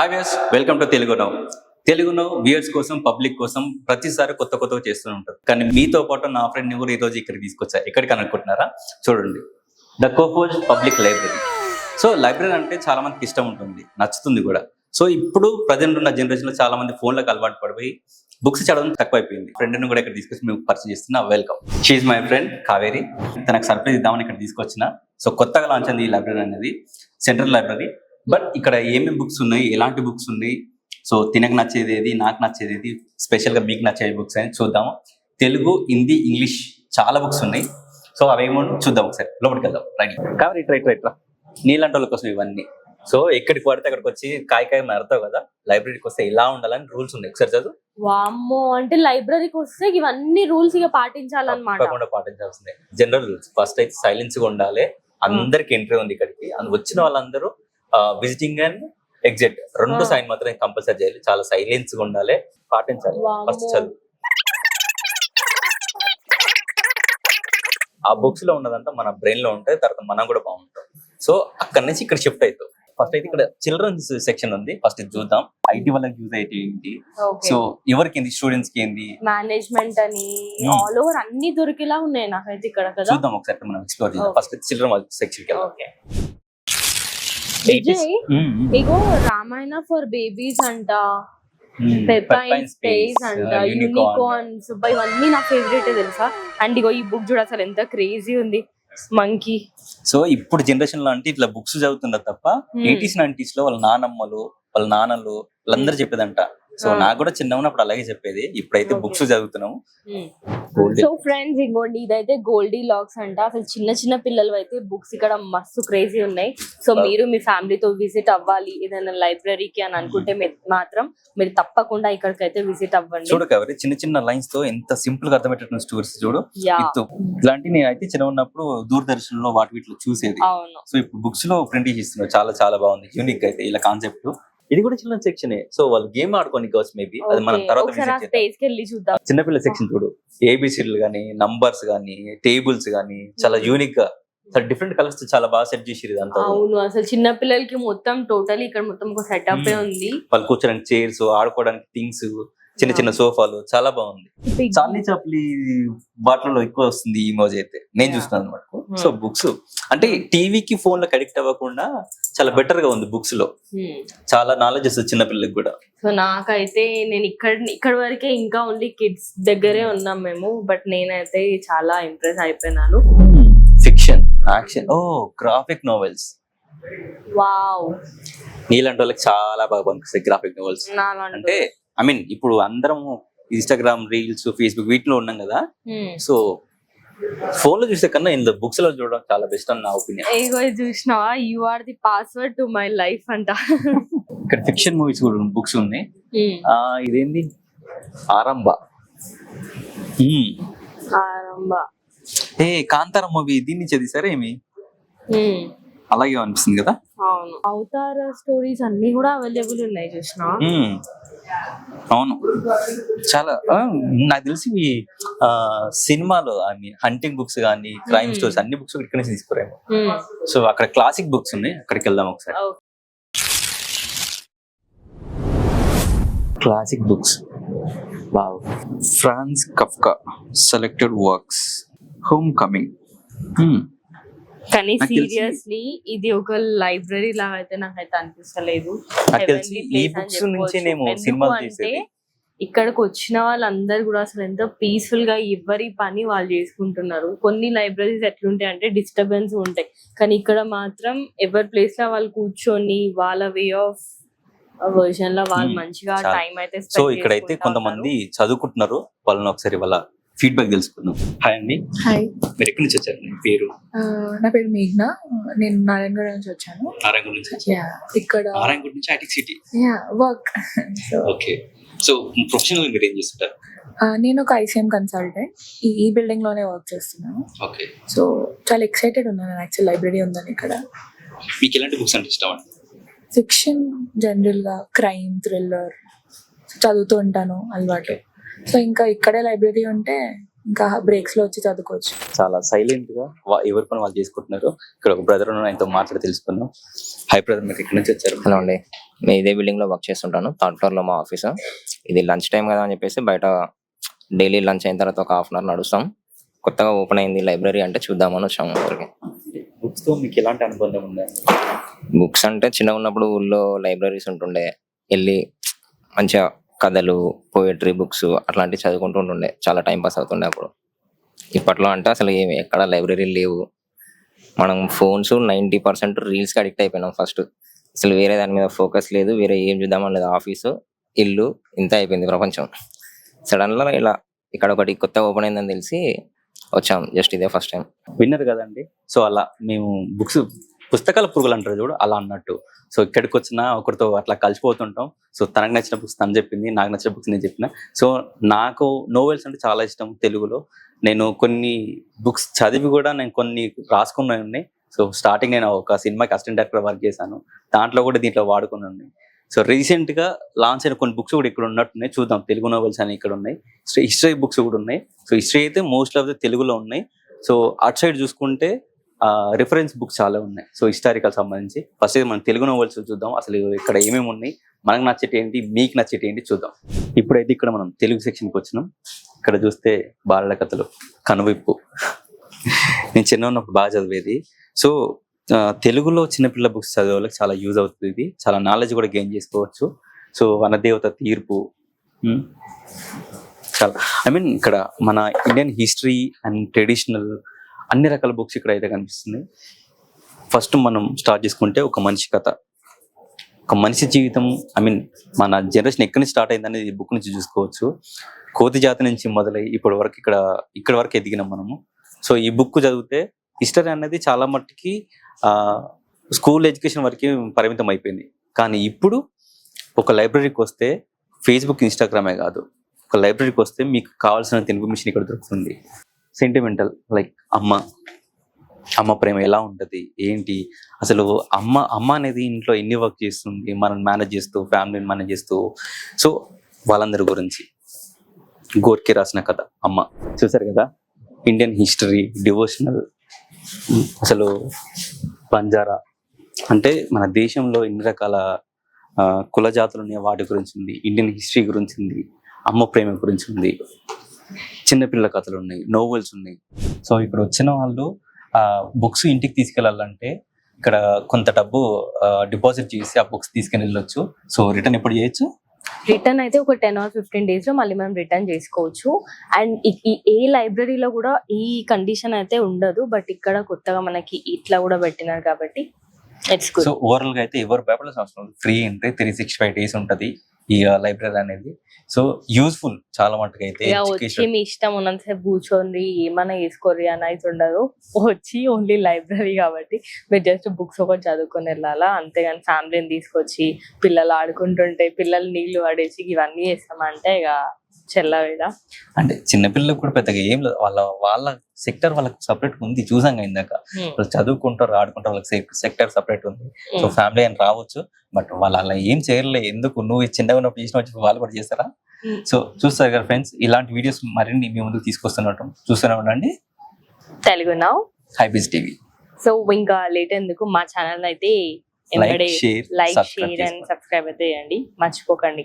Hi views welcome to Telugu now తెలుగులో viewers కోసం public కోసం ప్రతిసారి కొత్త కొత్తగా చేస్తూ ఉంటారు. కానీ మీతో పాటు నా ఫ్రెండ్ని కూడా ఈ రోజు తీసుకొచ్చా? ఎక్కడికి అనుకుంటున్నారా? చూడండి. ద కోపోజ్ పబ్లిక్ లైబ్రరీ సో లైబ్రరీ అంటే చాలా మందికి ఇష్టం ఉంటుంది. నచ్చుతుంది కూడా. సో ఇప్పుడు ప్రజెంట్ ఉన్న జనరేషన్లో చాలా మంది ఫోన్లకు అలవాటు పడిపోయి బుక్స్ చదవడం తక్కువైపోయింది. ఫ్రెండ్ని కూడా ఇక్కడ తీసుకొచ్చి మేము పరిచయం చేస్తున్నా వెల్కమ్ షీఈ్ మై ఫ్రెండ్ కావేరి తనకు సర్ప్రైజ్ ఇద్దామని ఇక్కడ తీసుకొచ్చిన. సో కొత్తగా లాంచ్ అయింది ఈ లైబ్రరీ అనేది. సెంట్రల్ లైబ్రరీ బట్ ఇక్కడ ఏమేమి బుక్స్ ఉన్నాయి? ఎలాంటి బుక్స్ ఉన్నాయి? సో తినకు నచ్చేది ఏది? నాకు నచ్చేది ఏది? స్పెషల్గా మీకు నచ్చే బుక్స్ అని చూద్దాము తెలుగు హిందీ ఇంగ్లీష్ చాలా బుక్స్ ఉన్నాయి. సో అవేమో చూద్దాం ఒకసారి. లోపలికి వెళ్దాం. రైట్ కాబట్టి రైట్ రైట్ రా నీలాంటి వాళ్ళ కోసం ఇవన్నీ. సో ఎక్కడికి పడితే అక్కడికి వచ్చి కాయ కాయ మారుతావు కదా? లైబ్రరీకి వస్తే ఇలా ఉండాలని రూల్స్ ఉన్నాయి. ఒకసారి చదువు. వామ్మో అంటే లైబ్రరీకి వస్తే ఇవన్నీ రూల్స్ ఇక పాటించాలన్నమాట. తప్పకుండా పాటించాల్సిందే. జనరల్ రూల్స్ ఫస్ట్ అయితే సైలెన్స్గా ఉండాలి. అందరికి ఎంట్రీ ఉంది ఇక్కడికి. అందు వచ్చిన వాళ్ళందరూ విజిటింగ్ అండ్ ఎగ్జిట్ రెండు. సైన్ మాత్రం కంపల్సరీ చేయాలి. చాలా సైలెన్స్గా ఉండాలి. పాటించాలి. ఫస్ట్. చదువు. ఆ బుక్స్లో ఉన్నదంతా మన బ్రెయిన్లో ఉంటాయి తర్వాత మనం కూడా బాగుంటాం. సో అక్కడ నుంచి ఇక్కడ షిఫ్ట్ అవుతాం ఫస్ట్ అయితే ఇక్కడ చిల్డ్రన్స్ సెక్షన్ ఉంది. ఫస్ట్ చూద్దాం. ఐటీ వాళ్ళకి యూజ్ అయితే ఏంటి? సో ఎవరికి ఏంది స్టూడెంట్స్కి ఏంది మేనేజ్మెంట్ అని Hmm. ఆల్ ఓవర్ అన్ని దొరికేలా ఉన్నాయి నాకైతే ఇక్కడ చూద్దాం ఒకసారి మనం ఎక్స్ప్లోర్ చేద్దాం. ఫస్ట్ చిల్డ్రన్ సెక్షన్కి. విజయ్. ఇగో రామాయణ ఫర్ బేబీస్ అంట. పెప్పైన్ స్పేస్ అంట. యూనికార్న్స్ ఇవన్నీ నా ఫేవరెట్ తెలుసా అండ్ ఇగో ఈ బుక్ చూడ అసలు ఎంత క్రేజీ ఉంది మంకీ సో ఇప్పుడు జనరేషన్లో అంటే ఇట్లా బుక్స్ చదువుతున్నారు తప్ప. ఎయిటీస్ నైన్టీస్లో వాళ్ళ నానమ్మలు వాళ్ళ నాన్నలు వాళ్ళందరూ చెప్పేదంట సో. నాకు కూడా చిన్న ఉన్నప్పుడు అలాగే చెప్పేది. ఇప్పుడైతే. బుక్స్ చదువుతున్నాము. సో ఫ్రెండ్స్ ఇంకోండి ఇదైతే గోల్డీ లాక్స్ అంట. అసలు చిన్న చిన్న పిల్లలు అయితే బుక్స్ ఇక్కడ మస్తు క్రేజీ ఉన్నాయి. సో. మీరు మీ ఫ్యామిలీతో విజిట్ అవ్వాలి ఏదైనా లైబ్రరీకి అని అనుకుంటే మీరు మాత్రం మీరు తప్పకుండా ఇక్కడికి అయితే విజిట్ అవ్వండి. చూడు కవరి చిన్న చిన్న లైన్స్తో ఎంత సింపుల్గా అర్థమయ్యేటటువంటి స్టోరీస్ చూడు. ఇలాంటి నేను అయితే చిన్న ఉన్నప్పుడు దూరదర్శన్లో వాటి వీటిలో చూసేది. అవును. సో ఇప్పుడు బుక్స్లో ప్రింట్ చేస్తున్నారు చాలా చాలా బాగుంది. యూనిక్ అయితే. ఇలా కాన్సెప్ట్ ఇది కూడా చిన్న సెక్షన్ సో వాళ్ళు గేమ్ ఆడుకోని కావచ్చు మేబీ అది మనం. తర్వాత ఒకసారి ఆ విజిట్ చేద్దాం. స్పేస్కి వెళ్ళి చూద్దాం. చిన్నపిల్ల సెక్షన్ చూడు. ఏబిసిడ్లు కానీ నంబర్స్ కానీ టేబుల్స్ కానీ చాలా యూనిక్గా. చాలా డిఫరెంట్ కలర్స్ చాలా బాగా సెట్ చేసిరు ఇదంతా అవును అసలు చిన్న పిల్లలకి మొత్తం టోటల్ ఇక్కడ మొత్తం ఒక సెటప్ Hmm. ఉంది. వాళ్ళు కూర్చోడానికి చైర్స్ ఆడుకోవడానికి థింగ్స్ చిన్న చిన్న సోఫాలు చాలా బాగుంది. చార్లీ చాప్లీ బాటలలో ఎక్కువ వస్తుంది ఈ మోజ్ అయితే. నేను. చూస్తున్నాను అనమాట సో బుక్స్. అంటే టీవీకి ఫోన్లకు అడిక్ట్ అవ్వకుండా చాలా బెటర్గా ఉంది బుక్స్లో చాలా నాలెడ్జ్ వస్తుంది చిన్న పిల్లలకి కూడా. సో నాకైతే నేను ఇక్కడ ఇక్కడ వరకే ఇంకా ఓన్లీ కిడ్స్ దగ్గరే ఉన్నాం మేము బట్ నేనైతే చాలా ఇంప్రెస్ అయిపోయినాను. ఫిక్షన్ యాక్షన్ ఓ గ్రాఫిక్ నోవెల్స్ వావ్ నీలాంటి వాళ్ళకి చాలా బాగా పనిపిస్తాయి గ్రాఫిక్ నోవెల్స్ అంటే ఐ మీన్ ఇప్పుడు అందరం ఇన్స్టాగ్రామ్ రీల్స్ ఫేస్బుక్ వీటిలో ఉన్నాం కదా. Hmm. సో ఫోన్లో చూసే కన్నా ఇందులో బుక్స్లో చూడడం చాలా బెస్ట్ అని నా ఒపీనియన్ ఇది చూసినావా? You are the password to my life అంట. ఇక్కడ ఫిక్షన్ మూవీస్ కూడా బుక్స్ ఉన్నాయి. Hmm. ఇదేంది? ఆరంభ. Hmm. ఆరంభ. ఏ కాంతార మూవీ దీన్ని చదివిసారా ఏమి? Hmm. అలాగే అనిపిస్తుంది కదా. అవును. అవతార స్టోరీస్ అన్ని కూడా అవైలబుల్ ఉన్నాయి Hmm. అవును. చాలా నాకు తెలిసి సినిమాలో ఐ మీన్ హంటింగ్ బుక్స్ కానీ క్రైమ్. స్టోరీస్ అన్ని బుక్స్ ఇక్కడ నుంచి తీసుకురాము. సో అక్కడ క్లాసిక్ బుక్స్ ఉన్నాయి. అక్కడికి వెళ్దాం ఒకసారి. Classic books wow Franz Kafka selected works home coming కానీ సీరియస్లీ ఇది ఒక లైబ్రరీ లాగా అయితే నాకైతే అనిపిస్తలేదు. ఇక్కడికి వచ్చిన వాళ్ళందరూ కూడా అసలు ఎంత పీస్ఫుల్గా ఎవరి పని వాళ్ళు చేసుకుంటున్నారు. కొన్ని లైబ్రరీస్ ఎట్లుంటాయి అంటే డిస్టర్బెన్స్ ఉంటాయి. కానీ ఇక్కడ మాత్రం ఎవరి ప్లేస్లో వాళ్ళు కూర్చొని వాళ్ళ వే ఆఫ్ వర్షన్లో వాళ్ళు. మంచిగా. టైం అయితే సో ఇక్కడైతే కొంతమంది చదువుకుంటున్నారు. వాళ్ళని ఒకసారి వాళ్ళ ఫీడ్బ్యాక్ తెలుసుకుందాం. హాయ్ అండి. హాయ్ మీరు ఎక్కడి నుంచి వచ్చారు? మీ పేరు? నా పేరు మేఘ్నా. నేను నారాయణగూడ నుంచి వచ్చాను. నారాయణగూడ నుంచి యా ఇక్కడ నారాయణగూడ నుంచి Hitec City. Yeah work okay so professional మీరు ఏం చేస్తుంటారు? నేను ఒక ఐసీఎం కన్సల్టెంట్ ఈ ఈ బిల్డింగ్లోనే వర్క్ చేస్తున్నాను. ఓకే సో చాలా ఎక్సైటెడ్ ఉన్నాను. యాక్చువల్ లైబ్రరీ ఉందని ఇక్కడ. మీకు ఎలాంటి బుక్స్ అంటే ఇష్టం అండి? ఫిక్షన్ జనరల్గా క్రైమ్ థ్రిల్లర్ చదువుతూ ఉంటాను అలవాటు. సో ఇంకా ఇక్కడే లైబ్రరీ ఉంటే ఇంకా బ్రేక్స్లో వచ్చి చదువుకోవచ్చు. చాలా సైలెంట్గా ఎవరి పని వాళ్ళు చేసుకుంటున్నారు? ఇక్కడ ఒక బ్రదర్ ఆయనతో మాట్లాడి తెలుసుకుందాం. హై బ్రదర్ మీరు ఇక్కడ నుంచి వచ్చారు? హలో అండి. నేను ఇదే బిల్డింగ్లో వర్క్ చేస్తుంటాను థర్డ్ ఫ్లోర్లో మా ఆఫీస్ ఇది లంచ్ టైం కదా అని చెప్పేసి బయట డైలీ లంచ్ అయిన తర్వాత ఒక హాఫ్ అన్ అవర్ నడుస్తాం. కొత్తగా ఓపెన్ అయింది లైబ్రరీ అంటే చూద్దామని వచ్చాము ఊరికి. బుక్స్తో మీకు ఎలాంటి అనుబంధం ఉందా? బుక్స్ అంటే చిన్నగా ఉన్నప్పుడు ఊళ్ళో లైబ్రరీస్ ఉంటుండే వెళ్ళి మంచిగా కథలు పోయట్రీ బుక్స్ అట్లాంటివి చదువుకుంటూ ఉంటుండే చాలా టైం పాస్ అవుతుండే అప్పుడు. ఇప్పట్లో అంటే అసలు ఏమి ఎక్కడ లైబ్రరీ లేవు. మనం ఫోన్స్ నైంటీ పర్సెంట్ రీల్స్కి అడిక్ట్ అయిపోయినాం ఫస్ట్ అసలు వేరే దాని మీద ఫోకస్ లేదు వేరే ఏం చూద్దామని లేదు ఆఫీసు ఇల్లు ఇంత అయిపోయింది ప్రపంచం. సడన్గా ఇలా ఇక్కడ ఒకటి కొత్త ఓపెన్ అయిందని తెలిసి వచ్చాం జస్ట్ ఇదే ఫస్ట్ టైం విన్నారు కదండి? సో అలా మేము బుక్స్ పుస్తకాల పురుగులు అంటారు చూడు అలా అన్నట్టు. సో ఇక్కడికి వచ్చిన ఒకరితో అట్లా కలిసిపోతుంటాం. సో తనకు నచ్చిన బుక్స్ తను చెప్పింది నాకు నచ్చిన బుక్స్ నేను చెప్పిన. సో నాకు నోవెల్స్ అంటే చాలా ఇష్టం తెలుగులో. నేను కొన్ని బుక్స్ చదివి కూడా నేను కొన్ని రాసుకున్నాయి ఉన్నాయి. సో స్టార్టింగ్ నేను ఒక సినిమాకి అసిస్టెంట్ డైరెక్టర్ వర్క్ చేశాను. దాంట్లో కూడా దీంట్లో వాడుకుని ఉన్నాయి. సో రీసెంట్గా లాంచ్ అయిన కొన్ని బుక్స్ కూడా ఇక్కడ ఉన్నట్టున్నాయి. చూద్దాం తెలుగు నోవెల్స్ అని ఇక్కడ ఉన్నాయి. సో హిస్టరీ బుక్స్ కూడా ఉన్నాయి. సో హిస్టరీ అయితే మోస్ట్ ఆఫ్ ద తెలుగులో ఉన్నాయి. సో అటు సైడ్ చూసుకుంటే రిఫరెన్స్ బుక్స్ చాలా ఉన్నాయి. సో హిస్టారికల్ సంబంధించి. ఫస్ట్ మనం తెలుగు నోవెల్స్ చూద్దాం. అసలు ఇక్కడ ఏమేమి ఉన్నాయి? మనకు నచ్చేటి ఏంటి మీకు నచ్చేటి ఏంటి చూద్దాం. ఇప్పుడైతే ఇక్కడ మనం తెలుగు సెక్షన్కి వచ్చినాం. ఇక్కడ చూస్తే బాలల కథలు. కనువిప్పు. నేను చిన్న ఉన్నప్పుడు బాగా చదివేది. సో తెలుగులో చిన్నపిల్ల బుక్స్ చదివే వాళ్ళకి చాలా యూజ్ అవుతుంది ఇది. చాలా నాలెడ్జ్ కూడా గెయిన్ చేసుకోవచ్చు. సో వనదేవత తీర్పు. Hmm? చాలా. ఐ మీన్ ఇక్కడ మన ఇండియన్ హిస్టరీ అండ్ ట్రెడిషనల్ అన్ని రకాల బుక్స్ ఇక్కడ అయితే కనిపిస్తుంది ఫస్ట్ మనం స్టార్ట్ చేసుకుంటే ఒక మనిషి కథ. ఒక మనిషి జీవితం ఐ మీన్ మన జనరేషన్ ఎక్కడి నుంచి స్టార్ట్ అయిందనేది ఈ బుక్ నుంచి చూసుకోవచ్చు. కోతి జాతి నుంచి మొదలై ఇప్పటి వరకు ఇక్కడ ఇక్కడ వరకు ఎదిగినాం మనము. సో ఈ బుక్ చదివితే హిస్టరీ అనేది చాలా మట్టుకి స్కూల్ ఎడ్యుకేషన్ వరకు పరిమితం అయిపోయింది. కానీ ఇప్పుడు ఒక లైబ్రరీకి వస్తే ఫేస్బుక్ ఇన్స్టాగ్రామే కాదు. ఒక లైబ్రరీకి వస్తే మీకు కావాల్సిన ఇన్ఫర్మేషన్ ఇక్కడ దొరుకుతుంది. సెంటిమెంటల్ లైక్ అమ్మ అమ్మ ప్రేమ ఎలా ఉంటుంది? ఏంటి? అసలు అమ్మ అమ్మ అనేది ఇంట్లో ఎన్ని వర్క్ చేస్తుంది? మనం మేనేజ్ చేస్తూ ఫ్యామిలీని మేనేజ్ చేస్తూ. సో వాళ్ళందరి గురించి. గోర్కి రాసిన కథ అమ్మ. చూసారు కదా? ఇండియన్ హిస్టరీ డివోషనల్ అసలు బంజారా. అంటే మన దేశంలో ఎన్ని రకాల కుల జాతులు ఉన్నాయి వాటి గురించి ఉంది. ఇండియన్ హిస్టరీ గురించి ఉంది. అమ్మ ప్రేమ గురించి ఉంది. చిన్నపిల్లల కథలు ఉన్నాయి నోవెల్స్ ఉన్నాయి. సో ఇక్కడ వచ్చిన వాళ్ళు ఆ బుక్స్ ఇంటికి తీసుకెళ్ళాలంటే ఇక్కడ కొంత డబ్బు డిపాజిట్ చేసి ఆ బుక్స్ తీసుకెళ్ళి వెళ్ళొచ్చు. సో రిటర్న్ ఎప్పుడు చేయొచ్చు? రిటర్న్ అయితే ఒక టెన్ ఆర్ ఫిఫ్టీన్ డేస్లో మళ్ళీ మనం రిటర్న్ చేసుకోవచ్చు. అండ్ ఏ లైబ్రరీలో కూడా ఈ కండిషన్ అయితే ఉండదు. బట్ ఇక్కడ కొత్తగా మనకి ఇట్లా కూడా పెట్టినారు కాబట్టి సో ఓవరాల్గా అయితే ఎవరు పేపర్లెస్ అవసరం free entry three sixty five days ఉంటది. ఈ లైబ్రరీ అనేది. సో యూస్ఫుల్ చాలా మటుకు అయితే వచ్చి మీ ఇష్టం ఉన్నంతసేపు కూర్చోండి ఏమైనా వేసుకోరి అని అయితే ఉండదు. వచ్చి ఓన్లీ లైబ్రరీ కాబట్టి మీరు జస్ట్ బుక్స్ ఒకటి చదువుకొని వెళ్ళాలా? అంతేగాని ఫ్యామిలీని తీసుకొచ్చి పిల్లలు ఆడుకుంటుంటే పిల్లలు నీళ్ళు పడేసి ఇవన్నీ చేస్తామంటే ఇక చెల్లవేడ అంటే చిన్నపిల్లలకు కూడా పెద్దగా ఏం లేదు. వాళ్ళ వాళ్ళ సెక్టర్ వాళ్ళకి సపరేట్ ఉంది. చూసాం కదా ఇందాక. వాళ్ళు చదువుకుంటారు ఆడుకుంటారు వాళ్ళకి సెక్టర్ సపరేట్ ఉంది. సో ఫ్యామిలీ అని రావచ్చు. బట్ వాళ్ళు అలా ఏం చేయలే ఎందుకు? నువ్వు చిన్నగా ఉన్నప్పుడు చేసిన వచ్చి వాళ్ళు కూడా చేస్తారా. సో చూస్తారు కదా ఫ్రెండ్స్ ఇలాంటి వీడియోస్ మరిన్ని మీ ముందుకు తీసుకొస్తున్నట్టు. చూస్తూనే ఉండండి. Telugu now. HyBiz TV so ఇంకా లేట్ ఎందుకు? మా ఛానల్ అయితే లైక్ షేర్ అండ్ సబ్స్క్రైబ్ అయితే చేయండి. మర్చిపోకండి.